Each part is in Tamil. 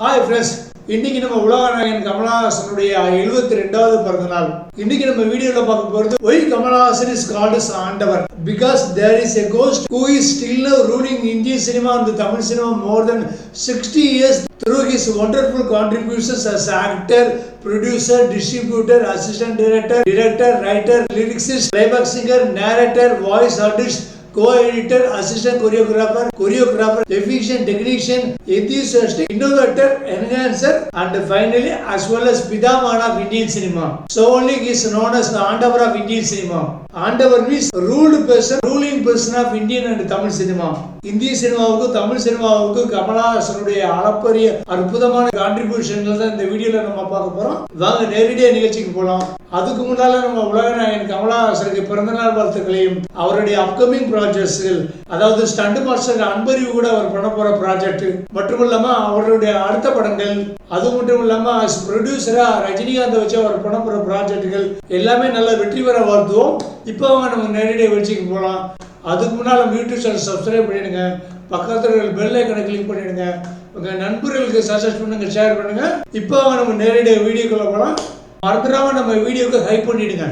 ஹாய் ஃப்ரெண்ட்ஸ் இன்னைக்கு நம்ம உலகநாயகன் கமலஹாசனுடைய எழுபத்தி ரெண்டாவது பிறந்த நாள் இன்னைக்கு நம்ம வீடியோல பார்க்க போறது why Kamal Haasan is called is ஆண்டவர். Because there is a ghost who is still ruling இந்திய cinema and Tamil cinema more than sixty years through his wonderful contributions as actor producer distributor assistant director director writer lyricist lyricist, singer singer, voice artist artist, co-editor, assistant choreographer, choreographer, efficient technician, enthusiast, innovator, enhancer, and finally as well as Pidamana of Indian cinema. So only he is known as the Andavar of Indian cinema. ஆண்டவர் means ruled person ruling person of Indian and Tamil cinema இந்திய சினிமாவுக்கு தமிழ் சினிமாவுக்கு கமலஹாசனுடைய அளப்பரிய அற்புதமான கான்ட்ரிபியூஷன்கள் தான் இந்த வீடியோல நம்ம பார்க்க போறோம். வாங்க நேரடியாக நிகழ்ச்சிக்கு போகலாம் அதுக்கு முன்னால நம்ம உலகநாயகன் கமலஹாசனுக்கு பிறந்தநாள் வாழ்த்துக்களையும் அவருடைய அப்கமிங் ப்ராஜெக்ட்ஸ்கள் அதாவது ஸ்டண்ட் மாஸ்டர் அன்பறிவு கூட அவர் பண்ண போற ப்ராஜெக்ட் மட்டும் இல்லாம அவருடைய அடுத்த படங்கள் அது மட்டும் இல்லாம ப்ரொடியூசரா ரஜினிகாந்த் வச்சு அவர் பண்ண போற ப்ராஜெக்டுகள் எல்லாமே நல்ல வெற்றி பெற வாழ்த்துவோம். இப்போ அவங்க நம்ம நேரடியாக வெளிச்சிக்கு போகலாம். அதுக்கு முன்னால் நம்ம யூடியூப் சேனல் சப்ஸ்கிரைப் பண்ணிடுங்க. பக்கத்தில் பெல் ஐக்கனை கிளிக் பண்ணிடுங்க. உங்கள் நண்பர்களுக்கு சஜஸ்ட் பண்ணுங்க ஷேர் பண்ணுங்க. இப்போ அவங்க நம்ம நேரடியாக வீடியோக்குள்ளே போகலாம் மறந்துடாமல் நம்ம வீடியோவுக்கு ஹைப் பண்ணிவிடுங்க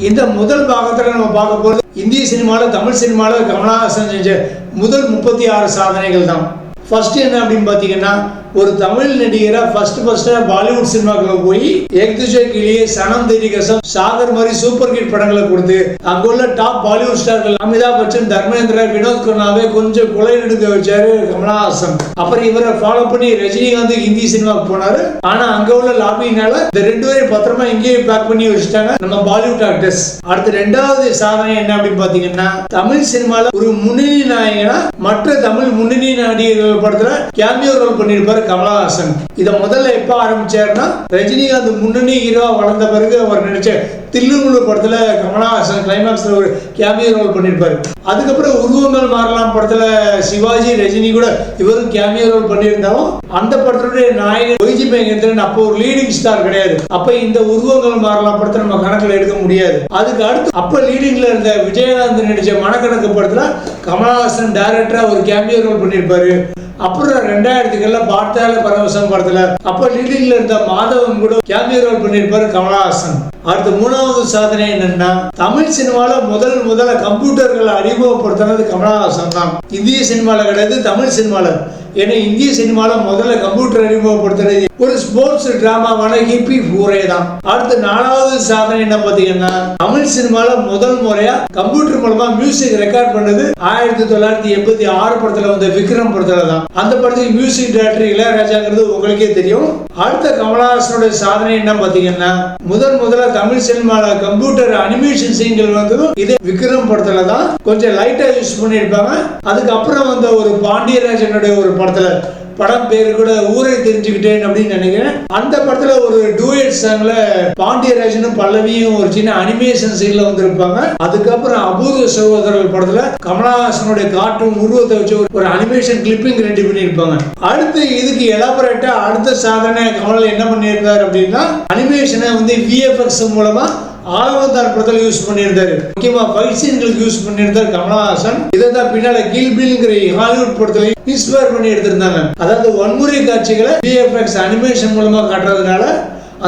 இந்த முதல் பாகத்தில் நம்ம பார்க்க போகிறது இந்திய சினிமாவில் தமிழ் சினிமாவில் கமலஹாசன் செஞ்ச முதல் முப்பத்தி ஆறு சாதனைகள் தான் ஃபர்ஸ்ட் என்ன அப்படின்னு பார்த்தீங்கன்னா ஒரு தமிழ் நடிகராக ஃபர்ஸ்ட் ஃபர்ஸ்ட் பாலிவுட் சினிமாக்குள்ள போய் ஏக் கிளியே சனம் தெரி கசம் சாகர் மாதிரி சூப்பர் ஹிட் படங்களை கொடுத்து அங்குள்ள டாப் பாலிவுட் ஸ்டார்கள் அமிதாப் பச்சன் தர்மேந்திரா வினோத் கர்னாவே கொஞ்சம் குலை நடுக்க வச்சாரு கமலஹாசன் அப்புறம் இவரை ஃபாலோ பண்ணி ரஜினிகாந்த் ஹிந்தி சினிமாவுக்கு போனாரு. ஆனா அங்க உள்ள லாபினால இந்த ரெண்டு பேரும் பத்திரமா இங்கேயே பேக் பண்ணி வச்சுட்டாங்க நம்ம பாலிவுட் ஆக்டர்ஸ் அடுத்து ரெண்டாவது சாதனை என்ன அப்படின்னு பாத்தீங்கன்னா தமிழ் சினிமால ஒரு முன்னணி நாயகனா மற்ற தமிழ் முன்னணி நடிகர்கள் படத்துல கேமியோ ரோல் பண்ணியிருப்பாரு கமலஹாசன். இத முதல்ல எப்ப ஆரம்பிச்சாருன்னா ரஜினிகாந்த் முன்னணி ஹீரோவா வளர்ந்த பிறகு அவர் நினைச்ச தில்லுமுள்ளு படத்துல கமலஹாசன் கிளைமேக்ஸ்ல ஒரு கேமியோ ரோல் பண்ணியிருப்பாரு. அதுக்கப்புறம் உருவங்கள் மாறலாம் படத்துல சிவாஜி ரஜினி கூட இவரும் கேமியோ ரோல் பண்ணியிருந்தாலும் அந்த படத்துடைய நாயகன் ஒய்ஜி மேகேந்திரன் அப்போ ஒரு லீடிங் ஸ்டார் கிடையாது. அப்ப இந்த உருவங்கள் மாறலாம் படத்தை நம்ம கணக்குல எடுக்க முடியாது. அதுக்கு அடுத்து அப்ப லீடிங்ல இருந்த விஜயகாந்த் நடிச்ச மனக்கணக்கு படத்துல கமலஹாசன் டைரக்டரா ஒரு கேமியோ ரோல் பண்ணியிருப்பாரு. அப்புறம் ரெண்டாயிரத்துக்குள்ள பார்த்தால பரவசம் படத்துல அப்ப லீடிங்ல இருந்த மாதவன் கூட கேமியோ ரோல் பண்ணியிருப்பாரு கமலஹாசன். அடுத்து மூணாவது சாதனை என்னன்னா தமிழ் சினிமால முதல் முதல்ல கம்ப்யூட்டர்களை அறிமுகப்படுத்தினது கமலஹாசன் தான். இந்திய சினிமால கிடையாது தமிழ் சினிமாவில் ஏன்னா இந்திய சினிமாவில் முதல்ல கம்ப்யூட்டர் அறிமுகப்படுத்துறது ஒரு ஸ்போர்ட்ஸ் டிராமாவான ஹிப்பி ஊரே தான் அடுத்து நாலாவது சாதனை என்ன பாத்தீங்கன்னா தமிழ் சினிமால முதல் முறையா கம்ப்யூட்டர் மூலமா மியூசிக் ரெக்கார்ட் பண்ணது ஆயிரத்தி தொள்ளாயிரத்தி எண்பத்தி ஆறு படத்துல வந்த விக்ரம் படத்துல தான் அந்த படத்துக்கு மியூசிக் டைரக்டர் இளையராஜாங்கிறது உங்களுக்கே தெரியும். அடுத்த கமலஹாசனுடைய சாதனை என்ன பாத்தீங்கன்னா முதன் முதல்ல தமிழ் சினிமால கம்ப்யூட்டர் அனிமேஷன் சீன்கள் வந்ததும் இதே விக்ரம் படத்துல தான் கொஞ்சம் லைட்டா யூஸ் பண்ணியிருப்பாங்க. அதுக்கப்புறம் வந்த ஒரு பாண்டியராஜனுடைய ஒரு படத்துல படம் பேரு கூட ஊரை தெரிஞ்சுக்கிட்டேன் அப்படின்னு நினைக்கிறேன். அந்த படத்துல ஒரு டூயட் சாங்ல பாண்டியராஜனும் பல்லவியும் ஒரு சின்ன அனிமேஷன் சீன்ல வந்திருப்பாங்க. அதுக்கப்புறம் அபூத சகோதரர்கள் படத்துல கமலஹாசனுடைய கார்ட்டூன் உருவத்தை வச்சு ஒரு- ஒரு அனிமேஷன் கிளிப்பிங் ரெடி பண்ணியிருப்பாங்க. அடுத்து இதுக்கு எலாபரேட்டா அடுத்த சாதனை கமல் என்ன பண்ணியிருந்தார் அப்படின்னா அனிமேஷனை வந்து விஎஃப்எக்ஸ் மூலமா ஆலவந்தான் படத்துல யூஸ் பண்ணியிருந்தாரு. முக்கியமா ஃபைட் சீன்களுக்கு யூஸ் பண்ணியிருந்தார் கமலஹாசன். இதை தான் பின்னால கில்பில்ங்கிற ஹாலிவுட் படத்துல இன்ஸ்பயர் பண்ணி எடுத்திருந்தாங்க. அதாவது வன்முறை காட்சிகளை விஎஃப்எக்ஸ் அனிமேஷன் மூலமா காட்டுறதுனால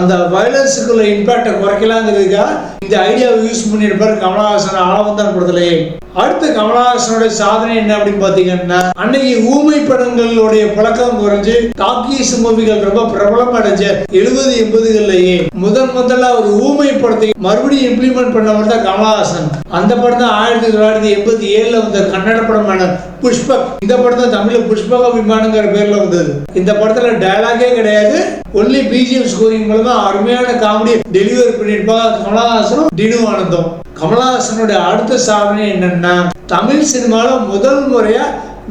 அந்த வயலன்ஸுக்குள்ள இம்பாக்டை குறைக்கலாங்கிறதுக்காக இந்த ஐடியாவை யூஸ் பண்ணியிருப்பார் கமலஹாசன் ஆலவந்தான் படத்திலேயே அடுத்து கமலஹாசனுடைய சாதனை என்ன அப்படின்னு பாத்தீங்கன்னா அன்னைக்கு ஊமை படங்களுடைய பழக்கம் குறைஞ்சு டாக்கீஸ் மூவிகள் ரொம்ப பிரபலம் அடைஞ்ச எழுபது எண்பதுகள்லயே முதன் முதல்ல ஒரு ஊமை படத்தை மறுபடியும் இம்ப்ளிமெண்ட் பண்ணவர் தான் கமலஹாசன். அந்த படம் தான் ஆயிரத்தி தொள்ளாயிரத்தி எண்பத்தி ஏழுல வந்த கன்னட படமான புஷ்பக். இந்த படம் தான் தமிழ்ல புஷ்பக விமானங்கிற பேர்ல வந்தது. இந்த படத்துல டயலாகே கிடையாது. ஒன்லி பிஜிஎம் ஸ்கோரிங் மூலமா அருமையான காமெடி டெலிவரி பண்ணியிருப்பாங்க கமலஹாசனும் டினு ஆனந்தம். கமலஹாசனுடைய அடுத்த சாதனை என்னென்னா தமிழ் சினிமாவில் முதல் முறையாக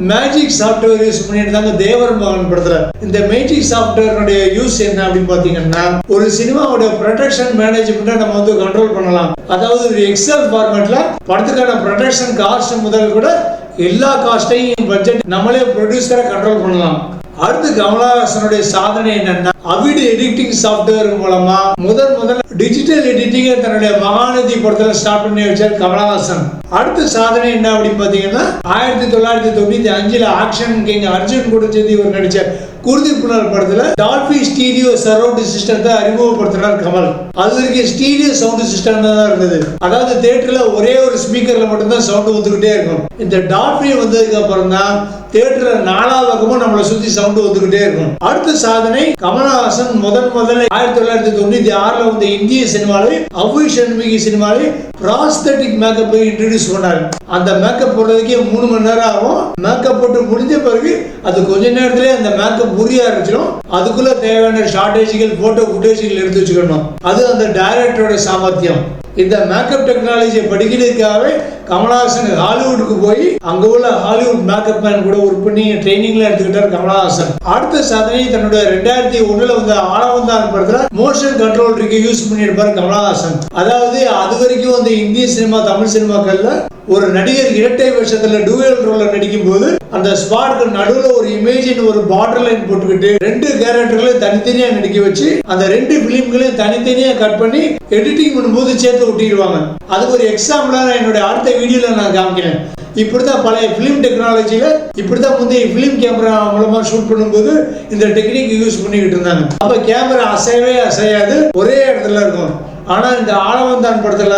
மேஜிக் சாஃப்ட்வேர் யூஸ் பண்ணிட்டு தாங்க தேவர் மகன் படத்துல. இந்த மேஜிக் சாஃப்ட்வேர்னுடைய யூஸ் என்ன அப்படின்னு பாத்தீங்கன்னா ஒரு சினிமாவோட ப்ரொடக்ஷன் மேனேஜ்மெண்ட்டை நம்ம வந்து கண்ட்ரோல் பண்ணலாம். அதாவது ஒரு எக்ஸல் ஃபார்மேட்ல படத்துக்கான ப்ரொடக்ஷன் காஸ்ட் முதல் கூட எல்லா காஸ்டையும் பட்ஜெட் நம்மளே ப்ரொடியூசரை கண்ட்ரோல் பண்ணலாம். அடுத்து கமலஹாசனுடைய சாதனை என்னன்னா அவிடு எடிட்டிங் சாஃப்ட்வேர் மூலமா முதல் முதல் டிஜிட்டல் எடிட்டிங்கை தன்னுடைய மகாநதி படத்துல ஸ்டார்ட் பண்ணி வச்சார் கமலஹாசன். அடுத்த சாதனை என்ன அப்படின்னு பாத்தீங்கன்னா ஆயிரத்தி தொள்ளாயிரத்தி தொண்ணூத்தி அஞ்சுல ஆக்ஷன் கிங் அர்ஜுன் கூட சேர்த்து இவர் நடிச்ச குருதி புனல் படத்துல டால்பி ஸ்டீரியோ சரௌண்ட் சிஸ்டத்தை அறிமுகப்படுத்தினார் கமல். அது வரைக்கும் ஸ்டீரியோ சவுண்ட் சிஸ்டம் தான் இருந்தது. அதாவது தேட்டர்ல ஒரே ஒரு ஸ்பீக்கர்ல மட்டும்தான் சவுண்ட் வந்துகிட்டே இருக்கும். இந்த டால்பி வந்ததுக்கு அப்புறம் தான் தேட்டர் நாலாவது பக்கமும் நம்மளை சுத்தி சவுண்டு வந்துகிட்டே இருக்கும். அடுத்த சாதனை கமலஹாசன் முதன் முதல்ல ஆயிரத்தி தொள்ளாயிரத்தி தொண்ணூத்தி ஆறுல வந்த இந்திய சினிமாவை அவ்வை சண்முகி சினிமாவை ப்ராஸ்தட்டிக் மேக்கப்பை இன்ட்ரடியூஸ் பண்ணாரு. அந்த மேக்கப் போடுறதுக்கே மூணு மணி நேரம் ஆகும். மேக்கப் போட்டு முடிஞ்ச பிறகு அது கொஞ்ச நேரத்திலே அந்த மேக்கப் புரிய ஆரம்பிச்சிடும். அதுக்குள்ள தேவையான ஷார்டேஜ்கள் போட்டோ ஃபுட்டேஜ்கள் எடுத்து வச்சுக்கணும். அது அந்த டைரக்டரோட சாமர்த்தியம். இந்த மேக்கப் டெக்னாலஜியை படிக்கிறதுக்காகவே கமலஹாசன் ஹாலிவுட்டுக்கு போய் அங்கே உள்ள ஹாலிவுட் மேக்கப் மேன் கூட ஒர்க் பண்ணி ட்ரைனிங்ல எடுத்துக்கிட்டார் கமலஹாசன். அடுத்த சாதனை தன்னுடைய ரெண்டாயிரத்தி ஒண்ணுல வந்த ஆளவந்தான் படத்துல மோஷன் கண்ட்ரோல் இருக்கு யூஸ் பண்ணியிருப்பார் கமலஹாசன். அதாவது அது வரைக்கும் வந்து இந்திய சினிமா தமிழ் சினிமாக்கள்ல ஒரு நடிகர் இரட்டை வருஷத்துல டூயல் ரோல நடிக்கும் போது அந்த ஸ்பாட்க்கு நடுவுல ஒரு இமேஜின் ஒரு பார்டர் லைன் போட்டுக்கிட்டு ரெண்டு கேரக்டர்களையும் தனித்தனியா நடிக்க வச்சு அந்த ரெண்டு பிலிம்களையும் தனித்தனியா கட் பண்ணி எடிட்டிங் பண்ணும்போது சேர்த்து ஒட்டிடுவாங்க. அதுக்கு ஒரு எக்ஸாம்பிளா என்னுடைய அடுத்த வீடியோல நான் காமிக்கிறேன். இப்படி தான் பழைய ஃபிலிம் டெக்னாலஜியை இப்படி தான் முந்தைய ஃபிலிம் கேமரா மூலமாக ஷூட் பண்ணும்போது இந்த டெக்னிக் யூஸ் பண்ணிக்கிட்டு இருந்தாங்க. அப்போ கேமரா அசையவே அசையாது ஒரே இடத்துல இருக்கும். ஆனால் இந்த ஆளவந்தான் படத்தில்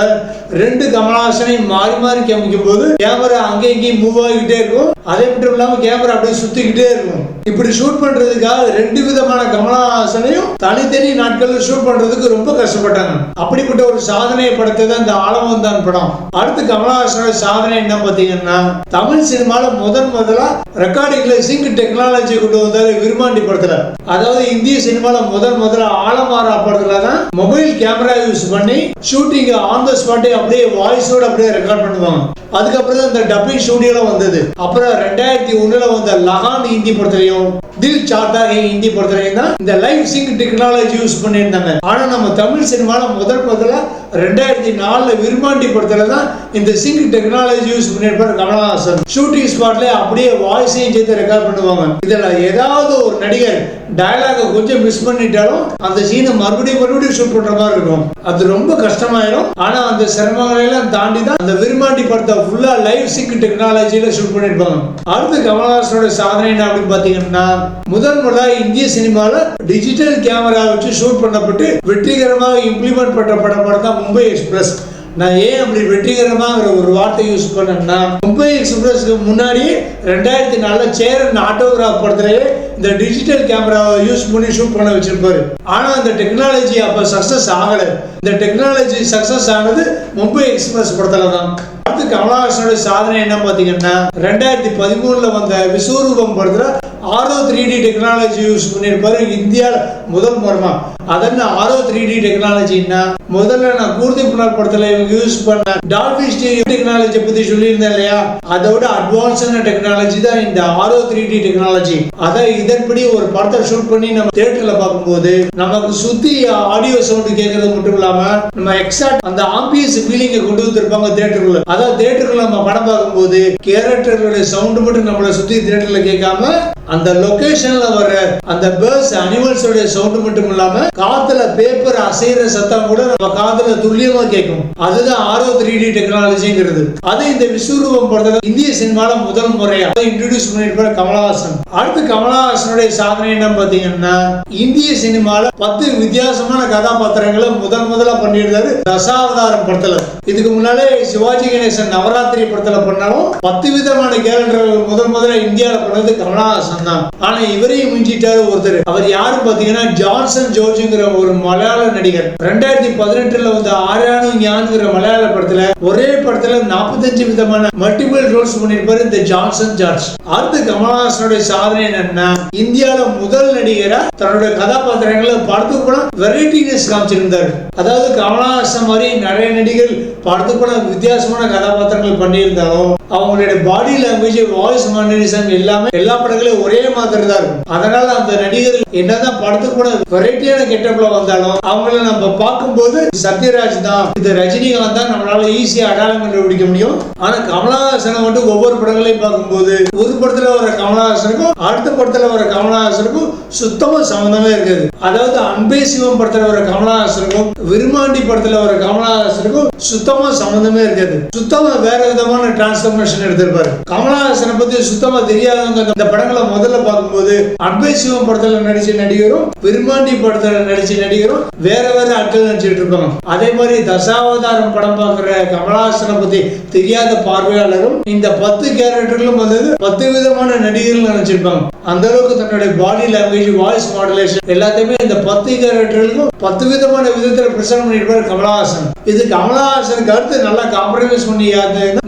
ரெண்டு கமலஹாசனையும் மாறி மாறி காமிக்கும் போது கேமரா அங்கே இங்கேயும் மூவ் ஆகிக்கிட்டே இருக்கும். அதே மட்டும் இல்லாமல் கேமரா அப்படியே சுத்திக்கிட்டே இருக்கும். இப்படி ஷூட் பண்றதுக்காக ரெண்டு விதமான கமலஹாசனையும் தனித்தனி நாட்களில் ஷூட் பண்றதுக்கு ரொம்ப கஷ்டப்பட்டாங்க. அப்படிப்பட்ட ஒரு சாதனையை தான் இந்த ஆளவந்தான் படம். அடுத்து கமலஹாசனோட சாதனை என்ன பாத்தீங்கன்னா தமிழ் சினிமால முதன் முதலா ரெக்கார்டிங்ல சிங்க் டெக்னாலஜி கொண்டு வந்தாரு விருமாண்டி படத்துல. அதாவது இந்திய சினிமால முதன் முதல்ல ஆலமாரா படத்துல தான் மொபைல் கேமரா யூஸ் பண்ணி ஷூட்டிங் ஆன் த ஸ்பாட்டே அப்படியே வாய்ஸோட அப்படியே ரெக்கார்ட் பண்ணுவாங்க. அதுக்கப்புறம் தான் இந்த டப்பிங் ஸ்டுடியோல வந்தது. அப்புறம் ரெண்டாயிரத்தி ஒண்ணுல வந்த லகான் ஹிந்தி படத்துலையும் தில் சாத்தா ஹிந்தி பொறுத்தவரைக்கும் தான் இந்த லைவ் சிங்க் டெக்னாலஜி யூஸ் பண்ணியிருந்தாங்க. ஆனால் நம்ம தமிழ் சினிமாவில் முதல் முதல்ல ரெண்டாயிரத்தி நாலுல விரும்பாண்டி படத்தில் தான் இந்த சிங்க் டெக்னாலஜி யூஸ் பண்ணியிருப்பார் கமலஹாசன். ஷூட்டிங் ஸ்பாட்ல அப்படியே வாய்ஸையும் சேர்த்து ரெக்கார்ட் பண்ணுவாங்க. இதில் ஏதாவது ஒரு நடிகர் டயலாகை கொஞ்சம் மிஸ் பண்ணிட்டாலும் அந்த சீனை மறுபடியும் மறுபடியும் ஷூட் பண்ணுற மாதிரி இருக்கும். அது ரொம்ப கஷ்டமாயிடும் ஆனால் அந்த சிரமங்களெல்லாம் தாண்டி தான் அந்த விரும்பாண்டி படத்தை ஃபுல்லாக லைவ் சிங்க் டெக்னாலஜியில ஷூட் பண்ணியிருப்பாங்க. அடுத்து கமலஹாசனோட சாதனை என்ன அப்படின்னு பார்த்தீங்கன்னா முதன் முறை இந்திய சினிமாவில் டிஜிட்டல் கேமரா வச்சு ஷூட் பண்ணப்பட்டு வெற்றிகரமாக இம்ப்ளிமெண்ட் பண்ண படம் தான் மும்பை எக்ஸ்பிரஸ் நான் ஏன் அப்படி வெற்றிகரமாங்கிற ஒரு வார்த்தை யூஸ் பண்ணேன்னா மும்பை எக்ஸ்பிரஸ்க்கு முன்னாடியே ரெண்டாயிரத்தி நாலுல சேரன் ஆட்டோகிராஃப் படத்துலயே இந்த டிஜிட்டல் கேமராவை யூஸ் பண்ணி ஷூட் பண்ண வச்சிருப்பாரு. ஆனா அந்த டெக்னாலஜி அப்ப சக்சஸ் ஆகல. இந்த டெக்னாலஜி சக்சஸ் ஆனது மும்பை எக்ஸ்பிரஸ் படத்துல தான். அடுத்து கமலஹாசனோட சாதனை என்ன பாத்தீங்கன்னா ரெண்டாயிரத்தி பதிமூணுல வந்த விஸ்வரூபம் படத்துல Auro three D technology use பண்ணியிருப்பாரு இந்தியாவில் முதல் முறமா. அதென்ன ஆரோ த்ரீ டி டெக்னாலஜின்னா முதல்ல நான் கூர்த்தி புனர் படத்துல இவங்க யூஸ் பண்ண டால்பி ஸ்டீரியோ டெக்னாலஜி பத்தி சொல்லியிருந்தேன் இல்லையா? அதோட அட்வான்ஸான டெக்னாலஜி தான் இந்த ஆரோ த்ரீ டி டெக்னாலஜி அதை இதன்படி ஒரு படத்தை ஷூட் பண்ணி நம்ம தேட்டரில் பார்க்கும்போது நமக்கு சுத்தி ஆடியோ சவுண்ட் கேட்கறது மட்டும் இல்லாம நம்ம எக்ஸாக்ட் அந்த ஆம்பியஸ் ஃபீலிங்கை கொண்டு வந்திருப்பாங்க தேட்டருக்குள்ள அதாவது தேட்டருக்குள்ள நம்ம படம் பார்க்கும்போது கேரக்டர்களுடைய சவுண்ட் மட்டும் நம்மளை சுத்தி தேட்டர்ல கேட்காம அந்த லொகேஷன்ல வர அந்த பேர்ட்ஸ் அனிமல்ஸோட சவுண்ட் மட்டும் இல்லாம காத்துல பேப்பர் அசைற சத்தம் கூட நம்ம காத்துல துல்லியமா கேட்கும். அதுதான் ஆரோ த்ரீ டி டெக்னாலஜிங்கிறது அது இந்த விஸ்வரூபம் படத்துல இந்திய சினிமால முதல் முறையா இன்ட்ரடியூஸ் பண்ணிருப்பார் கமலஹாசன். அடுத்து கமலஹாசனுடைய சாதனை என்ன பாத்தீங்கன்னா இந்திய சினிமால பத்து வித்தியாசமான கதாபாத்திரங்களை முதன் முதலா பண்ணியிருந்தாரு தசாவதாரம் படத்துல. இதுக்கு முன்னாலே சிவாஜி கணேசன் நவராத்திரி படத்துல பண்ணாலும் பத்து விதமான கேரக்டர்கள் முதல் முதல்ல இந்தியாவில் பண்ணது கமலஹாசன். மட்டும்தான் ஆனா இவரையும் மிஞ்சிட்டாரு ஒருத்தர். அவர் யாரு பாத்தீங்கன்னா ஜான்சன் ஜோர்ஜுங்கிற ஒரு மலையாள நடிகர். ரெண்டாயிரத்தி பதினெட்டுல வந்த ஆரியானு ஞான்ங்கிற மலையாள படத்துல ஒரே படத்துல நாற்பத்தஞ்சு விதமான மல்டிபிள் ரோல்ஸ் பண்ணிருப்பாரு இந்த ஜான்சன் ஜார்ஜ். அடுத்து கமலஹாசனுடைய சாதனை என்னன்னா இந்தியால முதல் நடிகரா தன்னுடைய கதாபாத்திரங்களை படத்துக்கு படம் வெரைட்டினஸ் காமிச்சிருந்தார். அதாவது கமலஹாசன் மாதிரி நிறைய நடிகர் படத்துக்கு படம் வித்தியாசமான கதாபாத்திரங்கள் பண்ணியிருந்தாலும் அவங்களுடைய பாடி லாங்குவேஜ் வாய்ஸ் மாடர்னிசம் எல்லாமே எல்லா படங்களையும் ஒரே மாதிரி தான் இருக்கும். அதனால அந்த நடிகர் என்னதான் படத்துக்கு கூட வெரைட்டியான கெட்டப்ல வந்தாலும் அவங்கள நம்ம பார்க்கும்போது சத்யராஜ் தான் இது ரஜினிகாந்த் தான் நம்மளால ஈஸியா அடையாளம் கண்டுபிடிக்க முடியும். ஆனா கமலஹாசனை மட்டும் ஒவ்வொரு படங்களையும் பார்க்கும்போது ஒரு படத்துல வர கமலஹாசனுக்கும் அடுத்த படத்துல வர கமலஹாசனுக்கும் சுத்தமா சம்மந்தமே இருக்காது. அதாவது அன்பே சிவம் படத்துல வர கமலஹாசனுக்கும் விருமாண்டி படத்துல வர கமலஹாசனுக்கும் சுத்தமா சம்மந்தமே இருக்காது. சுத்தமா வேற விதமான டிரான்ஸ்ஃபர்மேஷன் எடுத்திருப்பாரு. கமலஹாசனை பத்தி சுத்தமா தெரியாதவங்க இந்த படங்களை முதல்ல பார்க்கும்போது அன்பே சிவம் படத்துல நடிச்ச நடிகரும் பெருமாண்டி படத்துல நடிச்ச நடிகரும் வேற வேற ஆட்கள் நடிச்சிட்டு இருப்பாங்க அதே மாதிரி தசாவதாரம் படம் பார்க்குற கமலஹாசனை பத்தி தெரியாத பார்வையாளரும் இந்த பத்து கேரக்டர்களும் வந்தது பத்து விதமான நடிகர்கள் நினைச்சிருப்பாங்க அந்த அளவுக்கு தன்னுடைய பாடி லாங்குவேஜ் வாய்ஸ் மாடுலேஷன் எல்லாத்தையுமே இந்த பத்து கேரக்டர்களுக்கும் பத்து விதமான விதத்துல பிரசன்ட் பண்ணிருப்பாரு கமலஹாசன் இது கமலஹாசனுக்கு அடுத்து நல்லா காம்ப்ரமைஸ் பண்ணி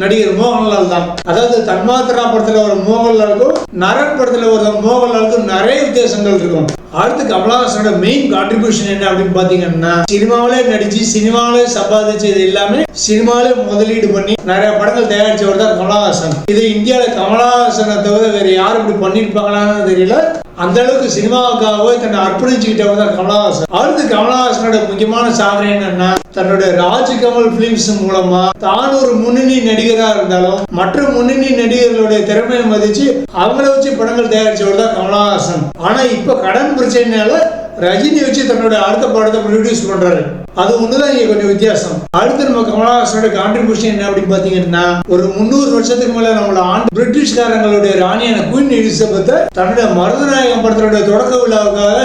நடிகர் மோகன்லால் தான். அதாவது தன்மாத்திரா படத்துல ஒரு மோகன்லாலுக்கும் நரன் படத்துல ஒரு மோகன்லாலுக்கும் நிறைய வித்தியாசங்கள் இருக்கும். அடுத்து கமலஹாசனோட மெயின் கான்ட்ரிபியூஷன் என்ன அப்படின்னு பாத்தீங்கன்னா சினிமாவிலே நடிச்சு சினிமாவிலே சம்பாதிச்சது எல்லாமே சினிமாவிலே முதலீடு பண்ணி நிறைய படங்கள் தயாரிச்சவர் தான் கமலஹாசன். இது இந்தியாவில் கமலஹாசனை தவிர வேற யாரும் இப்படி பண்ணிருப்பாங்களான்னு தெரியல. அந்த அளவுக்கு சினிமாவுக்காகவே தன்னை அர்ப்பணிச்சுக்கிட்டவர் தான் கமலஹாசன். அடுத்து கமலஹாசனோட முக்கியமான சாதனை என்னன்னா தன்னுடைய ராஜ்கமல் பிலிம்ஸ் மூலமா தான் ஒரு முன்னணி நடிகரா இருந்தாலும் மற்ற முன்னணி நடிகர்களுடைய திறமையை மதிச்சு அவங்கள வச்சு படங்கள் தயாரிச்சவர் தான் கமலஹாசன். ஆனா இப்ப கடன் பிரச்சனையால ரஜினி வச்சு தன்னோட அடுத்த படத்தை ப்ரொடியூஸ் பண்றாரு. அது ஒண்ணுதான் இங்க கொஞ்சம் வித்தியாசம். அடுத்து நம்ம கமலஹாசனோட கான்ட்ரிபியூஷன் என்ன அப்படின்னு பாத்தீங்கன்னா ஒரு முந்நூறு வருஷத்துக்கு மேல நம்மள ஆண்டு பிரிட்டிஷ்காரங்களுடைய ராணியான குயின் எலிசபெத்தை தன்னுடைய மருதநாயகம் படத்தோட தொடக்க விழாவுக்காக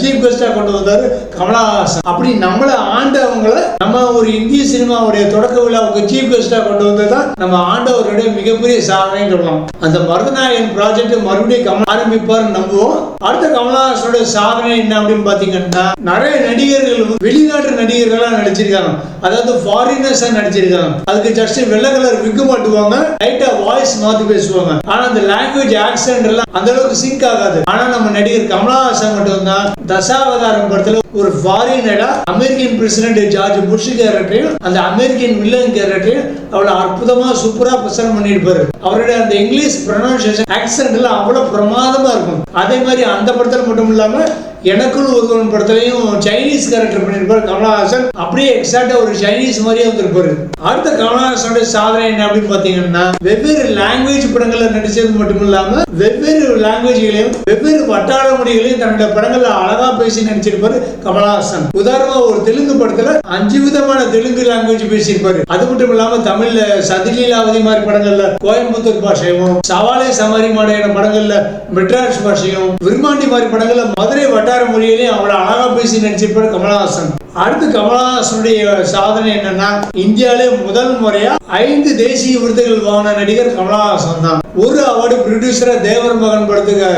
சீஃப் கெஸ்டா கொண்டு வந்தாரு கமலஹாசன். அப்படி நம்மள ஆண்டவங்கள நம்ம ஒரு இந்திய சினிமாவுடைய தொடக்க விழாவுக்கு சீஃப் கெஸ்டா கொண்டு வந்ததுதான் நம்ம ஆண்டவருடைய மிகப்பெரிய சாதனை சொல்லலாம். அந்த மருதநாயகன் ப்ராஜெக்ட் மறுபடியும் கமல் ஆரம்பிப்பாருன்னு நம்புவோம். அடுத்த கமலஹாசனோட சாதனை என்ன அப்படின்னு பாத்தீங்கன்னா நிறைய நடிகர்கள் வெளிநாட்டு நடிகர்களாக நடிச்சிருக்காங்க. அதாவது ஃபாரினர்ஸாக நடிச்சிருக்காங்க. அதுக்கு ஜஸ்ட் வெள்ளை கலர் விக்கு மாட்டுவாங்க லைட்டாக வாய்ஸ் மாற்றி பேசுவாங்க. ஆனால் அந்த லாங்குவேஜ் ஆக்சன்ட் எல்லாம் அந்த அளவுக்கு சிங்க் ஆகாது. ஆனால் நம்ம நடிகர் கமலஹாசன் மட்டும் தான் தசாவதாரம் படத்தில் ஒரு ஃபாரினரா அமெரிக்கன் பிரசிடென்ட் ஜார்ஜ் புஷ் கேரக்டரையும் அந்த அமெரிக்கன் வில்லன் கேரக்டரையும் அவ்வளோ அற்புதமாக சூப்பராக பிரசனம் பண்ணியிருப்பாரு. அவருடைய அந்த இங்கிலீஷ் ப்ரொனன்சியேஷன் ஆக்சன்ட் எல்லாம் அவ்வளோ பிரமாதமாக இருக்கும். அதே மாதிரி அந்த படத்தில் மட்டும் இல்லாமல் எனக்குன்னு ஒருவன் படத்துலையும் சைனீஸ் கேரக்டர் பண்ணியிருப்பாரு கமலஹாசன். அப்படியே எக்ஸாக்டா ஒரு சைனீஸ் மாதிரியே வந்திருப்பாரு. அடுத்த கமலஹாசனோட சாதனை என்ன அப்படின்னு பாத்தீங்கன்னா வெவ்வேறு லாங்குவேஜ் படங்கள்ல நடிச்சது மட்டும் இல்லாம வெவ்வேறு லாங்குவேஜ்களையும் வெவ்வேறு வட்டார மொழிகளையும் தன்னுடைய படங்கள்ல அழகா பேசி நடிச்சிருப்பாரு கமலஹாசன். உதாரணமா ஒரு தெலுங்கு படத்துல அஞ்சு விதமான தெலுங்கு லாங்குவேஜ் பேசியிருப்பாரு. அது மட்டும் இல்லாம தமிழ்ல சதிலீலாவதி மாதிரி படங்கள்ல கோயம்புத்தூர் பாஷையும் சவாலே சமாரி மாடையான படங்கள்ல மெட்ராஸ் பாஷையும் விருமாண்டி மாதிரி படங்கள்ல மதுரை வட்டார மொழியிலையும் அவ்வளோ அழகா பேசி நடிச்சிருப்பார் கமலஹாசன். அடுத்து கமலஹாசனுடைய சாதனை என்னன்னா இந்தியாவிலே முதல் முறையா ஐந்து தேசிய விருதுகள் வாங்கின நடிகர் கமலஹாசன் தான். ஒரு அவார்டு ப்ரொடியூசரா தேவர் மகன் படத்துக்கு.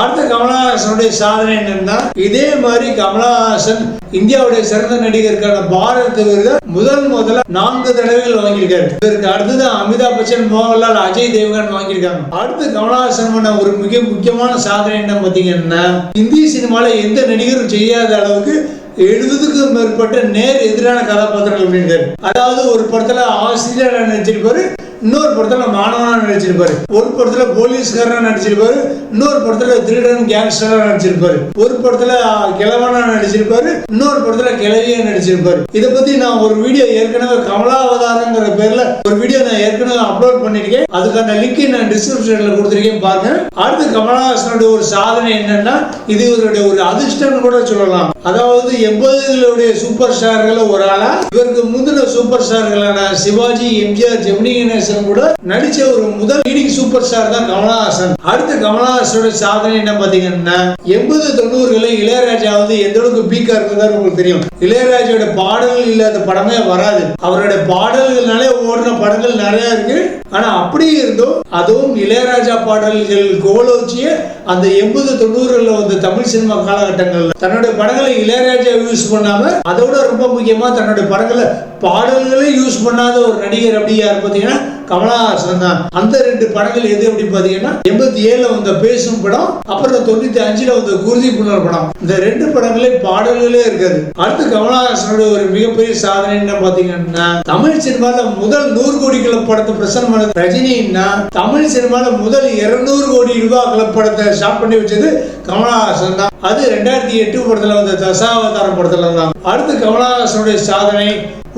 அடுத்த கமலஹாசனுடைய சாதனை என்னன்னா இதே மாதிரி கமலஹாசன் இந்தியாவுடைய சிறந்த நடிகருக்கான பாரத் விருது முதல் முதல்ல நான்கு தடவைகள் வாங்கியிருக்காரு. இதற்கு அடுத்தது அமிதாப் பச்சன் மோகன்லால் அஜய் தேவ்கன் வாங்கியிருக்காங்க. அடுத்து கமலஹாசன் பண்ண ஒரு மிக முக்கியமான சாதனை என்ன பாத்தீங்கன்னா இந்திய சினிமாவில எந்த நடிகரும் செய்யாத அளவுக்கு எழுபதுக்கும் மேற்பட்ட நேர் எதிரான கதாபாத்திரங்கள் அப்படின்னு அதாவது ஒரு படத்துல ஆசிரியர் நினைச்சிருப்பாரு? இன்னொரு படத்துல மாணவனா நடிச்சிருப்பாரு. ஒரு படத்துல போலீஸ்காரனா நடிச்சிருப்பாரு. இன்னொரு படத்துல திருடன் கேங்ஸ்டரா நடிச்சிருப்பாரு. ஒரு படத்துல கிழவனா நடிச்சிருப்பாரு. இன்னொரு படத்துல கிழவியா நடிச்சிருப்பாரு. இத பத்தி நான் ஒரு வீடியோ ஏற்கனவே கமலாவதாரங்கிற பேர்ல ஒரு வீடியோ நான் ஏற்கனவே அப்லோட் பண்ணிருக்கேன் அதுக்கான லிங்க் நான் டிஸ்கிரிப்ஷன்ல கொடுத்துருக்கேன் பாருங்க. அடுத்து கமலஹாசனுடைய ஒரு சாதனை என்னன்னா இது இவருடைய ஒரு அதிர்ஷ்டம்னு கூட சொல்லலாம். அதாவது எண்பதுகளுடைய சூப்பர் ஸ்டார்கள் ஒரு ஆளா இவருக்கு முந்தின சூப்பர் ஸ்டார்களான சிவாஜி எம்ஜிஆர் ஜெமினி கணேசன் கூட நடிச்ச ஒரு முதல் லீடிங் சூப்பர் ஸ்டார் தான் கமலஹாசன். அடுத்து கமலஹாசனோட சாதனை என்ன பாத்தீங்கன்னா எண்பது தொண்ணூறுகளில் இளையராஜா வந்து எந்த அளவுக்கு பீக்கா இருந்ததாரு உங்களுக்கு தெரியும். இளையராஜாவோட பாடல்கள் இல்லாத படமே வராது. அவரோட பாடல்கள்னாலே ஓடுன படங்கள் நிறைய இருக்கு. ஆனா அப்படியே இருந்தும் அதுவும் இளையராஜா பாடல்கள் கோலோச்சிய அந்த எண்பது தொண்ணூறுல வந்த தமிழ் சினிமா காலகட்டங்கள்ல. தன்னுடைய படங்களை இளையராஜா யூஸ் பண்ணாம அதோட ரொம்ப முக்கியமா தன்னுடைய படங்களை பாடல்களே யூஸ் பண்ணாத ஒரு நடிகர் அப்படி யார் பார்த்தீங்கன்னா கமலஹாசன் தான். அந்த ரெண்டு படங்கள் எது அப்படின்னு பாத்தீங்கன்னா எண்பத்தி ஏழுல வந்த பேசும் படம் அப்புறம் தொண்ணூத்தி அஞ்சுல வந்த குருதி புனர் படம். இந்த ரெண்டு படங்களே பாடல்களே இருக்காது. அடுத்து கமலஹாசனோட ஒரு மிகப்பெரிய சாதனை என்ன பாத்தீங்கன்னா தமிழ் சினிமால முதல் நூறு கோடி கிளப் படத்தை பிரசன்ட் ரஜினின்னா தமிழ் சினிமால முதல் இருநூறு கோடி ரூபாய் கிளப் படத்தை ஸ்டார்ட் பண்ணி வச்சது கமலஹாசன் தான். அது ரெண்டாயிரத்தி எட்டு படத்துல வந்த தசாவதாரம் படத்துல தான் அடுத்து கமலஹாசனுடைய சாதனை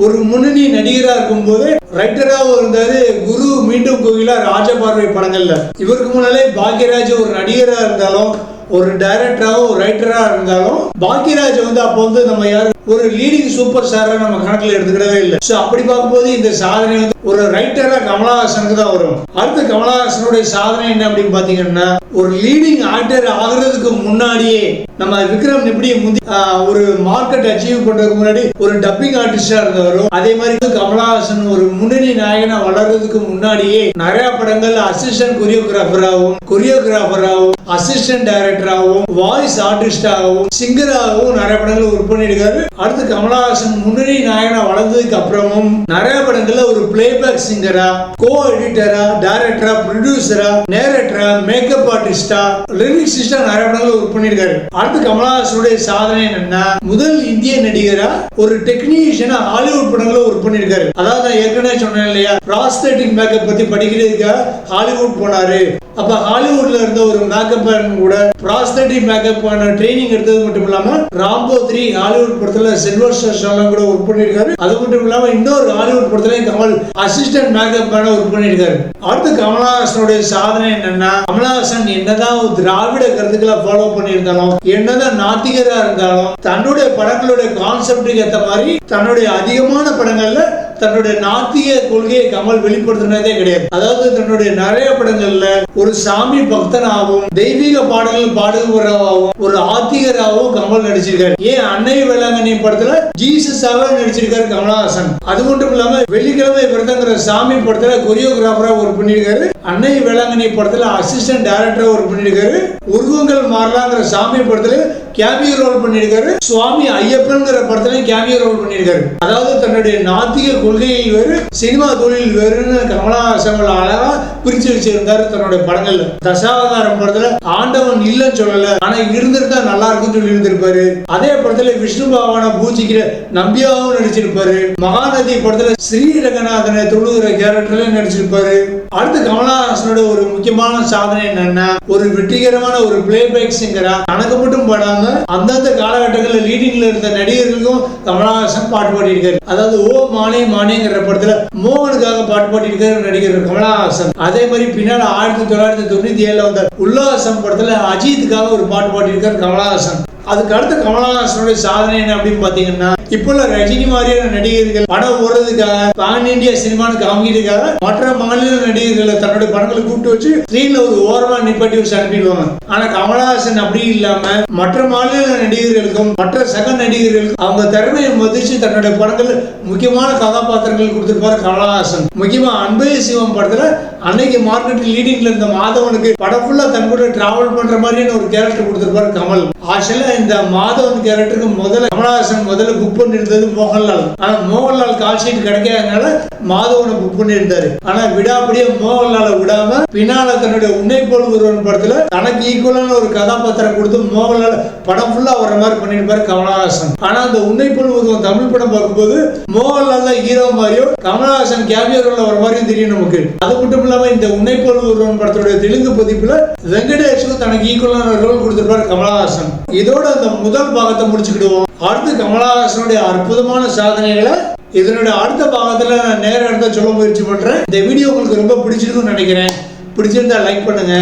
ஒரு முன்னணி நடிகரா இருக்கும்போது ரைட்டராகவும் இருந்தாரு குரு மீண்டும் கோகிலா ராஜபார்வை படங்கள்ல. இவருக்கு முன்னாலே பாக்யராஜ் ஒரு நடிகரா இருந்தாலும் ஒரு டைரக்டராகவும் ஒரு ரைட்டராக இருந்தாலும் பாக்யராஜ் வந்து அப்போ வந்து நம்ம யாரும் ஒரு லீடிங் சூப்பர் ஸ்டாராக நம்ம கணக்கில் எடுத்துக்கிடவே இல்லை. ஸோ அப்படி பார்க்கும்போது இந்த சாதனை வந்து ஒரு ரைட்டராக கமலஹாசனுக்கு தான் வரும். அடுத்து கமலஹாசனுடைய சாதனை என்ன அப்படின்னு பார்த்தீங்கன்னா ஒரு லீடிங் ஆக்டர் ஆகுறதுக்கு முன்னாடியே நம்ம விக்ரம் எப்படி முந்தி ஆஹ், ஒரு மார்க்கெட் அச்சீவ் பண்றதுக்கு முன்னாடி ஒரு டப்பிங் ஆர்டிஸ்டா இருந்தவரும் அதே மாதிரி கமலஹாசன் ஒரு முன்னணி நாயகனா வளர்றதுக்கு முன்னாடியே நிறைய படங்கள் அசிஸ்டன்ட் கொரியோகிராஃபராகவும் கொரியோகிராஃபராகவும் அசிஸ்டன்ட் டைரக்டராகவும் வாய்ஸ் ஆர்டிஸ்டாகவும் சிங்கராகவும் நிறைய படங்கள் ஒர்க் பண்ணியிருக்காரு. அடுத்து கமலஹாசன் முன்னணி நாயகனா வளர்ந்ததுக்கு அப்புறமும் நிறைய படங்கள்ல ஒரு பிளேபேக் சிங்கரா கோ எடிட்டரா டைரக்டரா ப்ரொடியூசரா நேரக்டரா மேக்கப் ஆர்டிஸ்டா லிரிக்ஸிஸ்டா நிறைய படங்கள் ஒர்க் பண்ணியிருக்காரு. அடுத்து கமலஹாசனுடைய சாதனை என்னன்னா முதல் இந்திய நடிகரா ஒரு டெக்னீஷியனா ஹாலிவுட் படங்கள ஒர்க் பண்ணியிருக்காரு. அதாவது நான் ஏற்கனவே சொன்னேன் இல்லையா ப்ராஸ்தட்டிக் மேக்கப் பத்தி படிக்கிறதுக்காக ஹாலிவுட் போனாரு. அப்ப ஹாலிவுட்ல இருந்த ஒரு மேக்கப் கூட ப்ராஸ்தட்டிக் மேக்கப் ட்ரைனிங் எடுத்தது மட்டும் இல்லாம ராம்போ த்ரீ ஹாலிவுட் படத்துல சில்வர் ஸ்டார் கூட ஒர்க் பண்ணியிருக்காரு. அது மட்டும் இல்லாம இன்னொரு ஹாலிவுட் படத்துல கமல் அசிஸ்டன்ட் மேக்கப் மேன ஒர்க் பண்ணியிருக்காரு அடுத்து கமலஹாசனுடைய சாதனை என்னன்னா கமலஹாசன் என்னதான் ஒரு திராவிட கருத்துக்களை ஃபாலோ பண்ணியிருந்தாலும் என்னதான் நாத்திகரா இருந்தாலும் தன்னுடைய படங்களுடைய கான்செப்டுக்கு ஏற்ற மாதிரி தன்னுடைய அதிகமான படங்கள்ல தன்னுடைய நாத்திய கொள்கையை கமல் வெளிப்படுத்தினதே கிடையாது. அதாவது தன்னுடைய நிறைய படங்கள்ல ஒரு சாமி பக்தனாகவும் தெய்வீக பாடல்கள் பாடுபவராகவும் ஒரு ஆத்திகராகவும் கமல் நடிச்சிருக்காரு. ஏன் அன்னை வேளாங்கண்ணி படத்துல ஜீசஸாவே நடிச்சிருக்காரு கமலஹாசன். அது மட்டும் இல்லாம வெள்ளிக்கிழமை விரதங்கிற சாமி படத்துல கொரியோகிராஃபரா ஒர்க் பண்ணியிருக்காரு அன்னை வேளாங்கண்ணி படத்துல அசிஸ்டன்ட் டைரக்டரா ஒர்க் பண்ணியிருக்காரு உருவங்கள் மாறலாங்கிற சாமி படத்துல கேமியோ ரோல் பண்ணியிருக்காரு. சுவாமி ஐயப்பன்ங்கிற படத்துலயும் கேமியோ ரோல் பண்ணியிருக்காரு. அதாவது தன்னுடைய நாத்திக கொள்கையை வேறு சினிமா தொழில் வேறுன்னு கமலஹாசன் அழகா பிரிச்சு வச்சிருந்தாரு தன்னுடைய படங்கள்ல. தசாவதாரம் படத்துல ஆண்டவன் இல்லைன்னு சொல்லல ஆனா இருந்திருந்தா நல்லா இருக்கும்னு சொல்லி இருந்திருப்பாரு. அதே படத்துல விஷ்ணு பகவான பூஜிக்கிற நம்பியாவும் நடிச்சிருப்பாரு. மகாநதி படத்துல ஸ்ரீரங்கநாதனை தொழுகிற கேரக்டர்ல நடிச்சிருப்பாரு. அடுத்து கமலஹாசனோட ஒரு முக்கியமான சாதனை என்னன்னா ஒரு வெற்றிகரமான ஒரு பிளேபேக் சிங்கரா தனக்கு மட்டும் படாம அந்தந்த காலகட்டங்களில் லீடிங்ல இருந்த நடிகர்களுக்கும் கமலஹாசன் பாட்டு பாடியிருக்காரு. அதாவது ஓ மானே மானேங்கிற படத்துல மோகனுக்காக பாட்டு பாடியிருக்காரு நடிகர் கமலஹாசன். அதே மாதிரி பின்னால் ஆயிரத்தி தொள்ளாயிரத்தி தொண்ணூத்தி ஏழுல வந்த உல்லாசம் படத்துல அஜித்துக்காக ஒரு பாட்டு பாடியிருக்காரு கமலஹாசன். அதுக்கு அடுத்து கமலஹாசனுடைய சாதனை என்ன அப்படின்னு பாத்தீங்கன்னா இப்போ உள்ள ரஜினி மாதிரியான நடிகர்கள் படம் ஓடுறதுக்காக பான் இந்தியா சினிமான்னு காமிக்கிறதுக்காக மற்ற மாநில நடிகர்களை தன்னுடைய படங்களை கூப்பிட்டு வச்சு ஸ்கிரீன்ல ஒரு ஓரமா நிப்பாட்டி வச்சு அனுப்பிடுவாங்க. ஆனா கமலஹாசன் அப்படி இல்லாம மற்ற மாநில நடிகர்களுக்கும் மற்ற சக நடிகர்களுக்கும் அவங்க திறமையை மதிச்சு தன்னுடைய படங்கள் முக்கியமான கதாபாத்திரங்கள் கொடுத்திருப்பாரு கமலஹாசன். முக்கியமா அன்பே சிவம் படத்துல அன்னைக்கு மார்க்கெட் லீடிங்ல இருந்த மாதவனுக்கு படம் ஃபுல்லா தன் கூட டிராவல் பண்ற மாதிரியான ஒரு கேரக்டர் கொடுத்திருப்பாரு கமல். ஆக்சுவலா இந்த மாதவன் கேரக்டருக்கு முதல்ல கமலஹாசன் முதல்ல புக் பண்ணியிருந்தது மோகன்லால். ஆனா மோகன்லால் கால் ஷீட் கிடைக்காதனால மாதவனை புக் பண்ணியிருந்தாரு. ஆனா விடாப்படியே மோகன்லால விடாம பின்னால தன்னுடைய உன்னை போல் ஒருவன் படத்துல தனக்கு ஈக்குவலான ஒரு கதாபாத்திரம் கொடுத்து மோகன்லால் படம் ஃபுல்லா வர மாதிரி பண்ணியிருப்பாரு கமலஹாசன். ஆனா அந்த உன்னை போல் ஒருவன் தமிழ் படம் பார்க்கும்போது மோகன்லால் தான் ஹீரோ மாதிரியோ கமலஹாசன் கேமியோ உள்ள வர மாதிரியும் தெரியும் நமக்கு. அது மட்டும் இல்லாமல் இந்த உன்னை போல் ஒருவன் படத்துடைய தெலுங்கு பதிப்பில் வெங்கடேஷுக்கு தனக்கு ஈக்குவலான ரோல் கொடுத்திருப்பாரு கமலஹாசன். இதோட அந்த முதல் பாகத்தை முடிச்சுக்கிடுவோம். அடுத்து கமலஹாசனுடைய அற்புதமான சாதனைகளை இதனுடைய அடுத்த பாகத்தில் நான் நேர இடத்த சொல்ல முயற்சி பண்ணுறேன் இந்த வீடியோ உங்களுக்கு ரொம்ப பிடிச்சிருக்கும்னு நினைக்கிறேன். பிடிச்சிருந்தா லைக் பண்ணுங்க.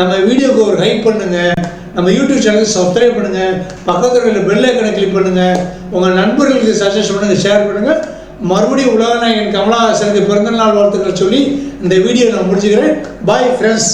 நம்ம வீடியோக்கு ஒரு ஹைப் பண்ணுங்க. நம்ம யூடியூப் சேனலுக்கு சப்ஸ்கிரைப் பண்ணுங்க. பக்கத்தில் பெல் ஐக்கனை கிளிக் பண்ணுங்க. உங்கள் நண்பர்களுக்கு சஜஸ்ட் பண்ணுங்க ஷேர் பண்ணுங்க. மறுபடியும் உலகநாயகன் கமலஹாசனுக்கு பிறந்தநாள் வாழ்த்துக்கள் சொல்லி இந்த வீடியோ நான் முடிச்சுக்கிறேன். Bye friends